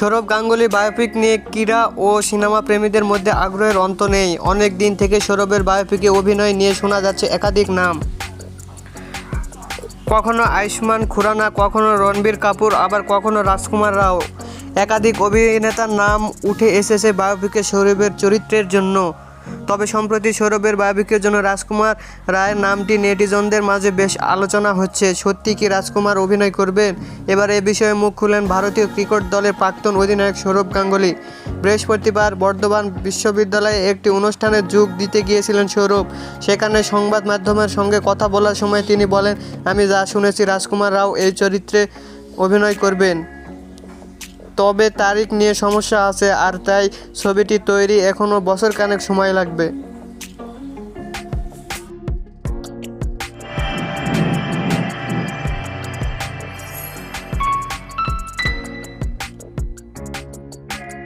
Sourav Ganguly biopic নিয়ে ক্রীড়া ও cinema প্রেমীদের মধ্যে আগ্রহের অন্ত নেই। অনেক দিন থেকে সৌরভের বায়োপিকে অভিনয় নিয়ে শোনা যাচ্ছে একাধিক নাম। কখনো আয়ুষ্মান খুরানা, কখনো রণবীর কাপুর, আবার কখনো রাজকুমার রাও। একাধিক অভিনেতার নাম উঠে এসেছে বায়োপিকে সৌরভের চরিত্রের জন্য। তবে সম্প্রতি সৌরভের বায়োপিকের জন্য রাজকুমার রায়ের নামটি নেটিজনদের মাঝে বেশ আলোচনা হচ্ছে। সত্যি কি রাজকুমার অভিনয় করবেন? এবার এ বিষয়ে মুখ খুলেন ভারতীয় ক্রিকেট দলের প্রাক্তন অধিনায়ক সৌরভ গাঙ্গুলি। বৃহস্পতিবার বর্ধমান বিশ্ববিদ্যালয়ে একটি অনুষ্ঠানে যোগ দিতে গিয়েছিলেন সৌরভ। সেখানে সংবাদ মাধ্যমের সঙ্গে কথা বলার সময় তিনি বলেন, আমি যা শুনেছি, রাজকুমার রাও এই চরিত্রে অভিনয় করবেন। তবে তারিখ নিয়ে সমস্যা আছে আর তাই ছবিটি তৈরি এখনও বছর কানেক সময় লাগবে।